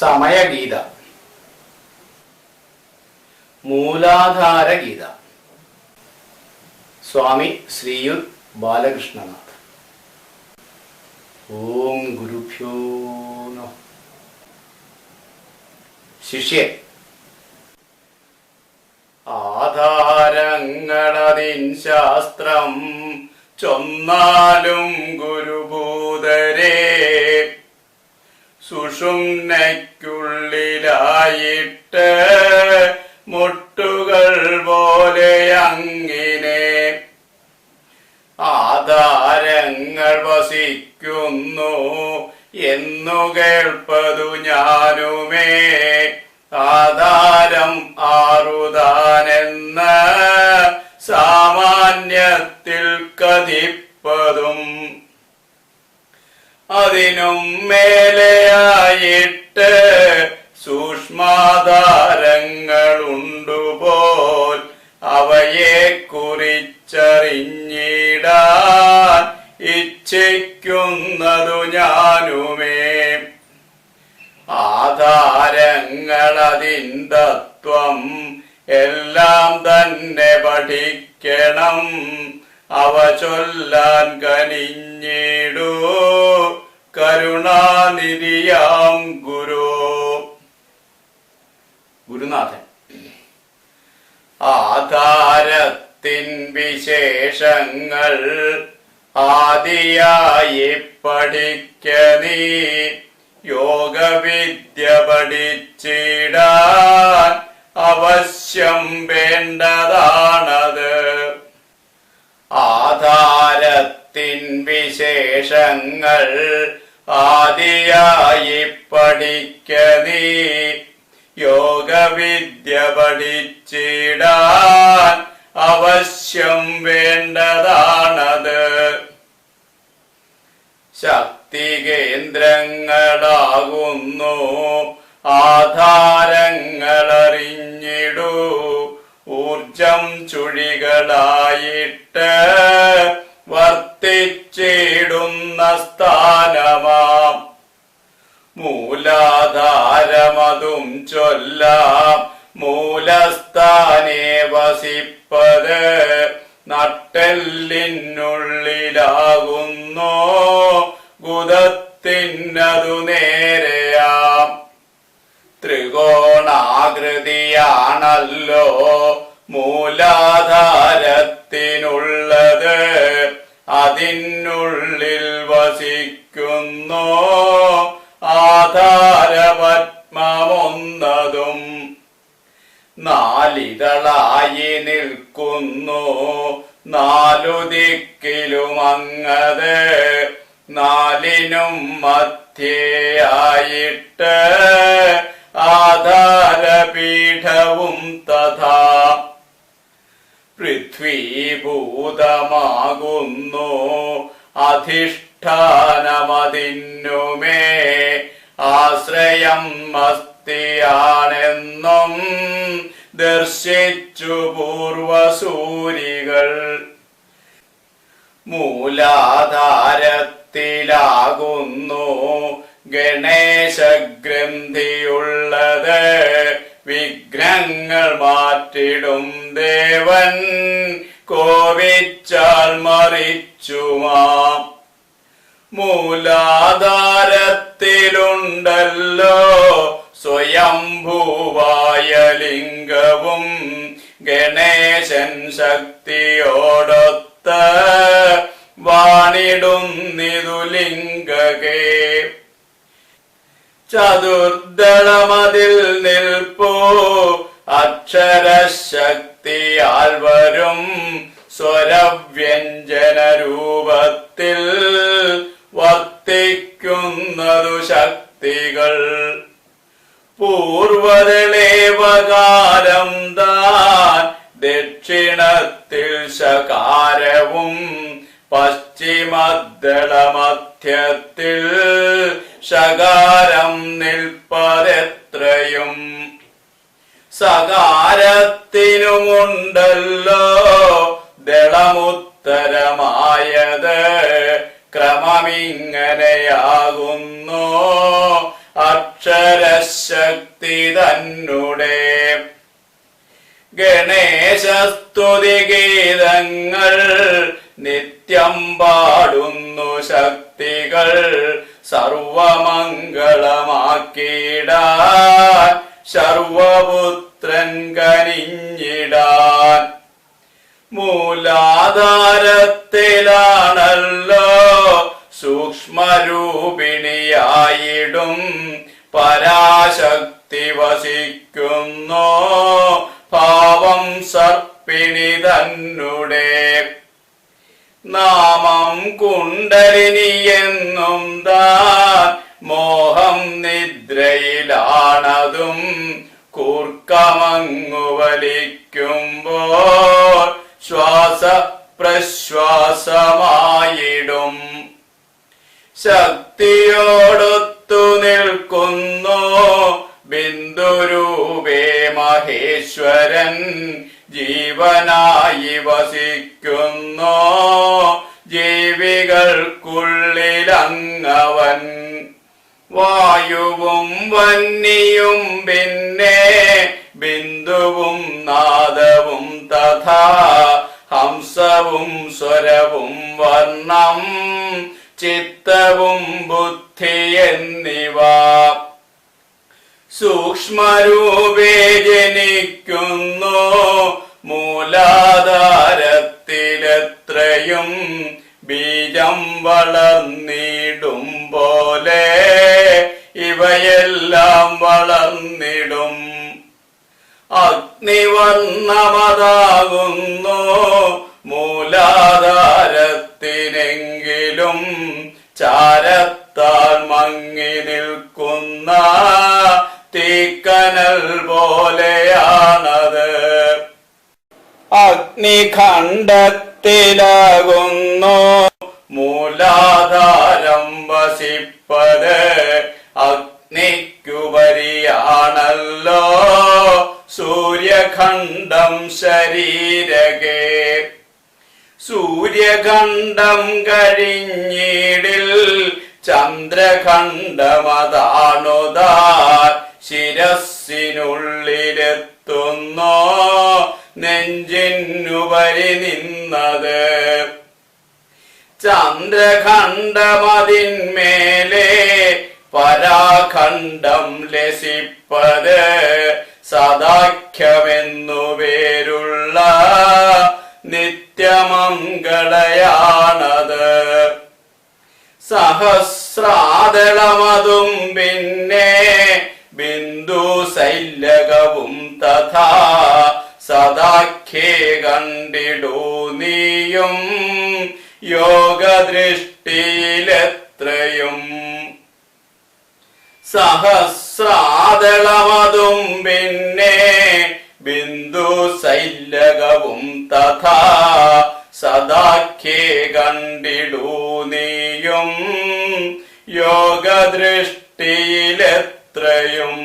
സമയഗീത. മൂലാധാര ഗീത സ്വാമി ശ്രീയുത് ബാലകൃഷ്ണനാഥ് ഓം ഗുരുഭ്യോ ശിഷ്യൻ ആധാരങ്ങളതിൻ ശാസ്ത്രം ചൊന്നാലും ഗുരുഭൂതരേ സുഷുമ്നയ്ക്കുള്ളിലായിട്ട് മുട്ടുകൾ പോലെ അങ്ങിനെ. ആധാരങ്ങൾ വസിക്കുന്നു എന്നു കേൾപ്പതു ഞാനുമേ. ആധാരം ആറുതാനെന്ന് സാമാന്യത്തിൽ കഥിപ്പതും അതിനും മേലെയായിട്ട് സൂക്ഷ്മാധാരങ്ങളുണ്ടുപോൽ അവയെ കുറിച്ചറിഞ്ഞിടാൻ ഇച്ഛിക്കുന്നതു ഞാനുമേ. ആധാരങ്ങളതിന്തത്വം എല്ലാം തന്നെ പഠിക്കണം. അവ ചൊല്ലാൻ കനിഞ്ഞിടൂ. കരുണാനിധിയാം ഗുരു. ഗുരുനാഥൻ. ആധാരത്തിൻ വിശേഷങ്ങൾ ആദിയായി പഠിക്ക നീ. യോഗവിദ്യ പഠിച്ചിടാൻ അവശ്യം വേണ്ടതാണത് വിശേഷങ്ങൾ ആദിയായി പഠിക്ക നീ. യോഗവിദ്യ പഠിച്ചിടാൻ അവശ്യം വേണ്ടതാണത്. ശക്തി കേന്ദ്രങ്ങളാകുന്നു ആധാരങ്ങളറിഞ്ഞിടൂ. ഊർജം ചുഴികളായിട്ട് വർത്തിച്ചിടുന്ന മൂലാധാരമതും ചൊല്ലാം. മൂലസ്ഥാനെ വസിപ്പത് നട്ടെല്ലിനുള്ളിലാകുന്നു. ഗുദത്തിനതു നേരെയാം. ത്രികോണാകൃതിയാണല്ലോ മൂലാധാരത്തിനുള്ളത്. അതിനുള്ളിൽ വസിക്കുന്നു. നാലിതളായി നിൽക്കുന്നു. നാലു ദിക്കിലും അങ്ങത് നാലിനും മധ്യയായിട്ട് ആധാരപീഠവും തഥാ പൃഥ്വീഭൂതമാകുന്നു. അധിഷ്ഠാനമതിന്നുമേ ആശ്രയം മസ്തിയാണെന്നും മൂലാധാരത്തിലാകുന്നു ഗണേശഗ്രന്ഥിയുള്ളത് വിഘ്നങ്ങൾ മാറ്റിടും ദേവൻ. കോവിച്ചാൽ മറിച്ചുമാ. മൂലാധാരത്തിലുണ്ടല്ലോ സ്വയംഭൂവായ ലിംഗവും ഗണേശൻ ശക്തിയോടൊത്ത് വാണിടുന്നിതു ലിംഗകേ ചതുർദളമതിൽ നിൽപ്പോ അക്ഷരശക്തിയാൽ വരും സ്വരവ്യഞ്ജന രൂപത്തിൽ വർത്തിക്കുന്നതു ശക്തികൾ. പൂർവതളേവകാരം താൻ ദക്ഷിണത്തിൽ ശകാരവും പശ്ചിമദളമധ്യത്തിൽ ശകാരം നിൽപ്പതെത്രയും. സകാരത്തിനുമുണ്ടല്ലോ ദളമുത്തരമായത്. ക്രമമിങ്ങനെയാകുന്നു അക്ഷ അക്ഷരശക്തി തന്നുടെ. ഗണേശസ്തുതി ഗീതങ്ങൾ നിത്യം പാടുന്നു ശക്തികൾ സർവമംഗളമാക്കിയിടാൻ സർവപുത്രൻ കനിഞ്ഞിടാൻ മൂലാധാരത്തിലാണല്ലോ സൂക്ഷ്മരൂപിണിയായിടും പരാശക്തി വസിക്കുന്നു പാവം സർപ്പിണി തന്നുടെ. നാമം കുണ്ടലിനിയെന്നും താൻ മോഹം നിദ്രയിലാണതും കൂർക്കമങ്ങു ശ്വാസ പ്രശ്വാസമായിടും. ശക്തിയോടൊത്തു നിൽക്കുന്നു ബിന്ദുരൂപേ മഹേശ്വരൻ ജീവനായി വസിക്കുന്നു. ജീവികൾക്കുള്ളിലങ്ങവൻ വായുവും വന്നിയും പിന്നെ ബിന്ദുവും നാദവും തഥാ ഹംസവും സ്വരവും വർണം ചിത്തവും ബുദ്ധി എന്നിവ. സൂക്ഷ്മരൂപേ ജനിക്കുന്നു മൂലാധാരത്തിലെത്രയും വളർന്നിടും പോലെ ഇവയെല്ലാം വളർന്നിടും. അഗ്നിവർണമതാകുന്നു മൂലാധാരത്തിനെങ്കിലും ചാരത്താൽ മങ്ങി നിൽക്കുന്ന തീക്കനൽ പോലെയാണത്. അഗ്നിഖണ്ഡത്തിലാകുന്നു മൂലാധാരം വസിപ്പത് അഗ്നിക്കുപരിയാണല്ലോ. സൂര്യഖണ്ഡം ശരീരകേ. സൂര്യഖണ്ഡം കഴിഞ്ഞിടിൽ ചന്ദ്രഖണ്ഡമതാണുതാ ശിരസിനുള്ളിലെത്തുന്നോ നെഞ്ചിനുപരി നിന്നത്. ചന്ദ്രഖണ്ഡമതിന്മേലെ പരാഖണ്ഡം ലസിപ്പത് സദാഖ്യമെന്നു പേരുള്ള നിത്യമംഗളയാണത്. സഹസ്രാദളമതും പിന്നെ ബിന്ദു ശൈലകവും തഥാ സദാഖ്യേ കണ്ടിടൂ നീയും യോഗദൃഷ്ടിയിലെത്രയും സഹസ്രാദളവതും പിന്നെ ബിന്ദു ശൈലകവും തഥാ സദാഖ്യേ കണ്ടിടൂ നീയും. യോഗദൃഷ്ടിയിലെത്രയും